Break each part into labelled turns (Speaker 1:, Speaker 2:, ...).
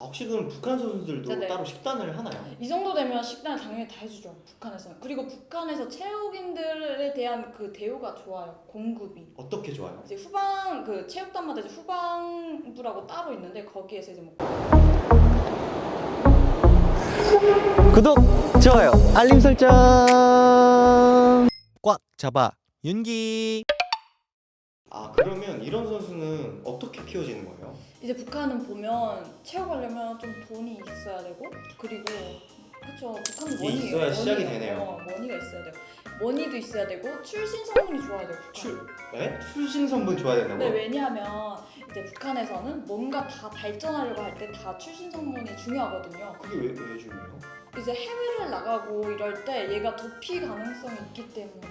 Speaker 1: 혹시 그럼 북한 선수들도
Speaker 2: 네네.
Speaker 1: 따로 식단을 하나요?
Speaker 2: 이 정도 되면 식단을 당연히 다 해주죠 북한에서는 그리고 북한에서 체육인들에 대한 그 대우가 좋아요 공급이
Speaker 1: 어떻게 좋아요?
Speaker 2: 이제 후방 그 체육단마다 이제 후방부라고 따로 있는데 거기에서 이제 뭐
Speaker 3: 구독, 좋아요, 알림 설정. 꽉 잡아 윤기.
Speaker 1: 아 그러면 이런 선수는 어떻게 키워지는 거예요?
Speaker 2: 이제 북한은 보면 체육하려면 좀 돈이 있어야 되고 그리고 그쵸 북한은 머니예요.
Speaker 1: 있어야 시작이
Speaker 2: 머니가.
Speaker 1: 되네요.
Speaker 2: 어, 머니가 있어야 돼요. 머니도 있어야 되고 출신 성분이 좋아야. 북한.
Speaker 1: 출, 네? 출신 성분 좋아야 된다고?
Speaker 2: 근데 왜냐하면 이제 북한에서는 뭔가 다 발전하려고 할 때 다 출신 성분이 중요하거든요.
Speaker 1: 그게 왜, 왜 중요해요?
Speaker 2: 이제 해외를 나가고 이럴 때 얘가 도피 가능성이 있기 때문에.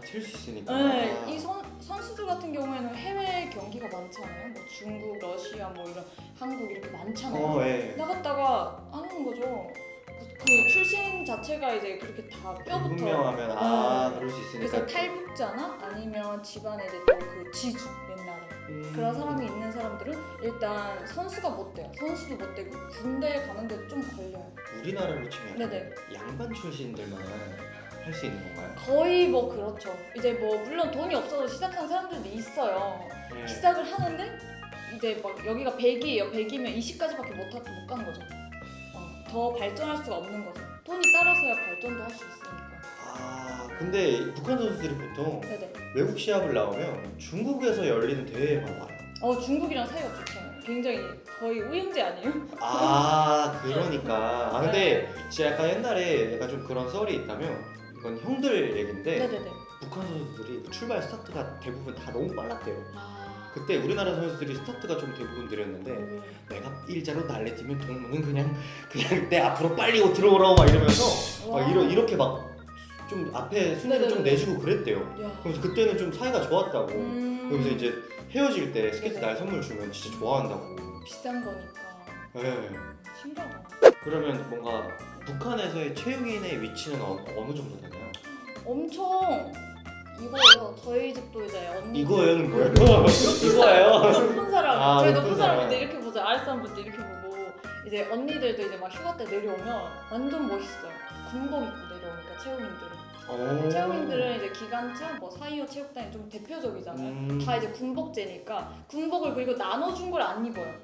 Speaker 1: 아, 튈수 있으니까.
Speaker 2: 네, 이 선, 선수들 같은 경우에는 해외 경기가 많잖아요. 뭐 중국, 러시아, 뭐 이런 한국 이렇게 많잖아요.
Speaker 1: 어, 예.
Speaker 2: 나갔다가 안 오는 거죠. 그, 그 출신 자체가 이제 그렇게 다 뼈부터.
Speaker 1: 불분명하면 아,
Speaker 2: 네.
Speaker 1: 그럴 수 있으니까.
Speaker 2: 그래서 탈북자나 아니면 집안에 이제 또그 지주 옛날에
Speaker 1: 음.
Speaker 2: 그런 사람이 있는 사람들은 일단 선수가 못 돼요. 선수도 못 되고 군대 가는데 좀 걸려요.
Speaker 1: 우리나라로 치면
Speaker 2: 네네.
Speaker 1: 양반 출신들만 할 수 있는 건가요?
Speaker 2: 거의 뭐 그렇죠. 이제 뭐 물론 돈이 없어서 시작한 사람들도 있어요.
Speaker 1: 네.
Speaker 2: 시작을 하는데 이제 막 여기가 100이에요. 100이면 20까지밖에 못, 하, 못 가는 거죠. 어, 더 발전할 수가 없는 거죠. 돈이 따라서야 발전도 할 수 있으니까.
Speaker 1: 아, 근데 북한 선수들이 보통
Speaker 2: 네네.
Speaker 1: 외국 시합을 나오면 중국에서 열리는 대회에만 와요.
Speaker 2: 어 중국이랑 사이가 좋잖아요. 굉장히 거의 우영제 아니에요?
Speaker 1: 아, 그러니까. 아, 근데 진짜 약간 옛날에 약간 좀 그런 썰이 있다면 이건 형들 얘긴데
Speaker 2: 네네네.
Speaker 1: 북한 선수들이 출발 스타트가 대부분 다 너무 빨랐대요.
Speaker 2: 아.
Speaker 1: 그때 우리나라 선수들이 스타트가 좀 대부분 느렸는데
Speaker 2: 음.
Speaker 1: 내가 일자로 날래뛰면 동무는 그냥 그냥 내 앞으로 빨리 들어오라고 막 이러면서
Speaker 2: 와.
Speaker 1: 막 이러, 이렇게 막 좀 앞에 순위를 좀. 내주고 그랬대요.
Speaker 2: 야.
Speaker 1: 그래서 그때는 좀 사이가 좋았다고.
Speaker 2: 음.
Speaker 1: 그래서 이제 헤어질 때
Speaker 2: 네네.
Speaker 1: 날 선물 주면 진짜 좋아한다고.
Speaker 2: 비싼 거니까
Speaker 1: 네.
Speaker 2: 신기하다.
Speaker 1: 그러면 뭔가 북한에서의 체육인의 위치는 어, 어느 정도 되나요?
Speaker 2: 엄청 이거예요. 저희 집도 이제 언니
Speaker 1: 이거예요는 뭐예요? 이거예요?
Speaker 2: 높은 사람,
Speaker 1: 아,
Speaker 2: 저희
Speaker 1: 높은
Speaker 2: 높은
Speaker 1: 사람.
Speaker 2: 사람인데 이렇게 보자, 아랫 사람분들 이렇게 보고 이제 언니들도 이제 막 휴가 때 내려오면 완전 멋있어요. 군복 입고 내려오니까 체육인들은.
Speaker 1: 오.
Speaker 2: 체육인들은 이제 기관차, 뭐 사이오 체육단이 좀 대표적이잖아요.
Speaker 1: 음.
Speaker 2: 다 이제 군복제니까 군복을 그리고 나눠준 걸 안 입어요.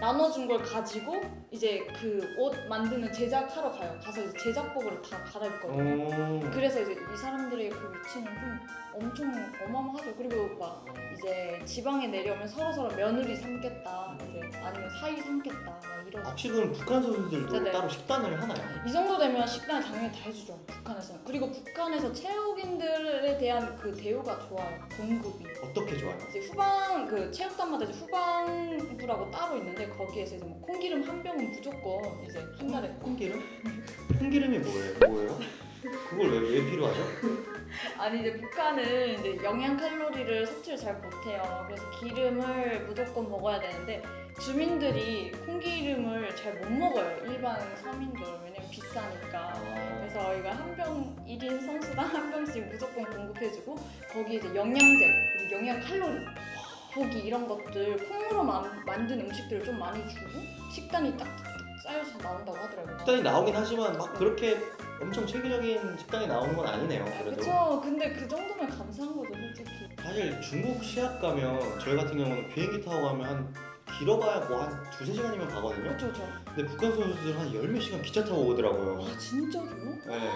Speaker 2: 나눠준 걸 가지고 이제 그 옷 만드는 제작하러 가요. 가서 이제 제작복으로 다 갈아입거든요.
Speaker 1: 오.
Speaker 2: 그래서 이제 이 사람들의 그 위치는 좀 엄청 어마어마하죠. 그리고 막 이제 지방에 내려오면 서로 서로 며느리 삼겠다, 이제 아니면 사이 삼겠다, 막 이런.
Speaker 1: 혹시 그럼 북한 선수들도
Speaker 2: 네네.
Speaker 1: 따로 식단을 하나요?
Speaker 2: 이 정도 되면 식단을 당연히 다 해주죠. 북한에서는. 그리고 북한에서 체육인들에 대한 그 대우가 좋아요. 공급이.
Speaker 1: 어떻게 좋아요?
Speaker 2: 이제 후방 그 체육단마다 이제 후방부라고 따로 있는데 거기에서 이제 뭐 콩기름 한 병은 무조건 이제 한 달에
Speaker 1: 콩기름? 콩기름이 뭐예요? 뭐예요? 그걸 왜, 왜 필요하죠?
Speaker 2: 아니 이제 북한은 이제 영양 칼로리를 섭취를 잘 못해요. 그래서 기름을 무조건 먹어야 되는데 주민들이 콩기름을 잘 못 먹어요. 일반 서민들 왜냐면 비싸니까. 그래서 이거 한병 1인 선수당 한 병씩 무조건 공급해주고 거기 이제 영양제 그리고 영양 고기 이런 것들 콩으로 만, 만든 음식들을 좀 많이 주고 식단이 딱딱딱 짜여서 나온다고 하더라고요.
Speaker 1: 식단이 나오긴 하지만 막 그렇게 엄청 체계적인 식단이 나오는 건 아니네요.
Speaker 2: 아,
Speaker 1: 그래도.
Speaker 2: 그쵸. 근데 그 정도면 감사한 거죠, 솔직히.
Speaker 1: 사실 중국 시합 가면 저희 같은 경우는 비행기 타고 가면 한 길어봐야 뭐 한 두세 시간이면 가거든요.
Speaker 2: 그쵸, 그쵸.
Speaker 1: 근데 북한 선수들 한 열 몇 시간 기차 타고 오더라고요.
Speaker 2: 아, 진짜로?
Speaker 1: 네.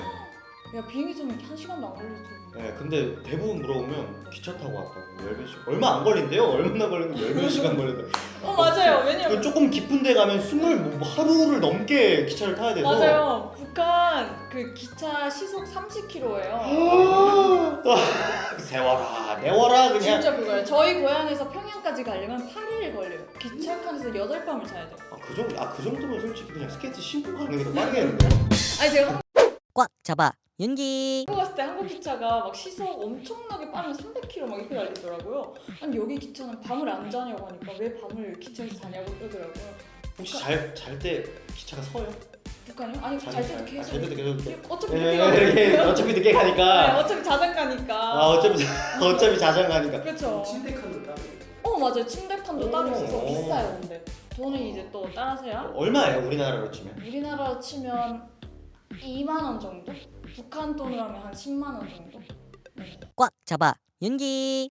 Speaker 2: 야 비행기 타면 한 시간도 안 걸릴 텐데.
Speaker 1: 네, 근데 대부분 물어보면 기차 타고 왔다고 열몇 시간. 얼마 안 걸린대요. 얼마나 걸리는데 열몇 시간 걸린다.
Speaker 2: 어 맞아요.
Speaker 1: 그
Speaker 2: 왜냐면
Speaker 1: 조금 깊은 데 가면 스물 뭐 하루를 넘게 기차를 타야 돼서
Speaker 2: 맞아요. 북한 그 기차 시속 30km예요.
Speaker 1: 아, 세워라 내워라 그냥
Speaker 2: 진짜 그거예요. 저희 고향에서 평양까지 가려면 8일 걸려요. 기차 한 칸에서 8밤을 자야 돼요.
Speaker 1: 아, 그 정도 아 그 정도면 솔직히 그냥 스케이트 신고 가는 게 더 빠르겠는데요
Speaker 2: 아니 제가
Speaker 3: 꽉 잡아 윤기.
Speaker 2: 한국 갔을 때 한국 기차가 막 시속 엄청나게 빠르면 300km 막 이렇게 달리더라고요. 아니 여기 기차는 밤을 안 자냐고 하니까 왜 밤을 기차에서 자냐고 그러더라고요.
Speaker 1: 혹시 잘 잘 때 기차가 서요?
Speaker 2: 북한이요? 아니 잘 때도 계속.
Speaker 1: 잘 때도 계속
Speaker 2: 어차피
Speaker 1: 예,
Speaker 2: 늦게
Speaker 1: 예,
Speaker 2: 가니까.
Speaker 1: 예, 어차피 늦게
Speaker 2: 네,
Speaker 1: 가니까
Speaker 2: 어차피 자장가니까.
Speaker 1: 아 어차피 어차피 자장가니까
Speaker 2: 그렇죠.
Speaker 4: 침대 칸도 따로
Speaker 2: 어 맞아요 침대 칸도 따로 있어서
Speaker 1: 오.
Speaker 2: 비싸요 근데 저는 이제 또 따라서요.
Speaker 1: 얼마예요 우리나라로 치면?
Speaker 2: 우리나라로 치면 2만 원 정도? 북한 돈으로 하면 한 10만 원 정도? 네.
Speaker 3: 꽉 잡아 윤기